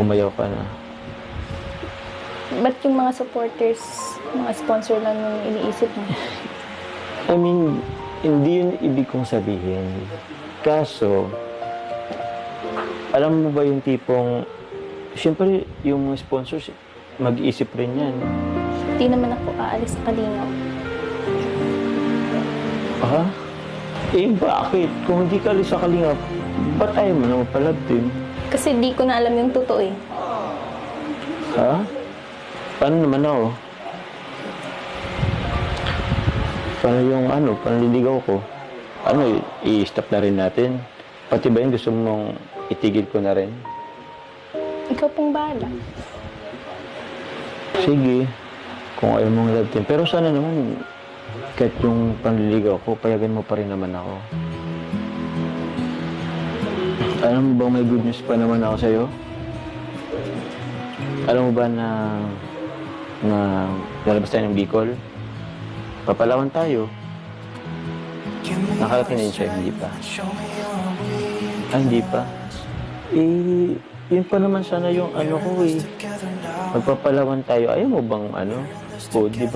Umayaw ka na. Ba't yung mga supporters, mga sponsor lang yung iniisip mo? I mean, hindi yun ibig kong sabihin. Kaso, alam mo ba yung tipong, siyempre, yung mga sponsors, mag-iisip rin yan. Hindi naman ako aalis sa Kalingap. Ha? Eh, bakit? Kung hindi ka alis sa kalingap, ba't ayaw mo naman pala din? Kasi di ko na alam yung totoo eh. Ha? Paano naman ako? Paano yung ano, panliligaw ko? Ano, i-stop na rin natin? Pati ba yun gusto mong itigil ko na rin? Ikaw pong bahala. Sige, kung ayaw mong love team. Pero sana naman, kahit yung panliligaw ko, payagan mo pa rin naman ako. Alam mo bang may good news pa naman ako sa'yo? Alam mo ba na na lalabas tayo ng Bicol? Papalawan tayo. Nakarating na yun siya, hindi pa. Ah, hindi pa. Eh, yun pa naman sana yung ano ko eh. Magpapalawan tayo. Ayaw mo bang ano? O, di ba?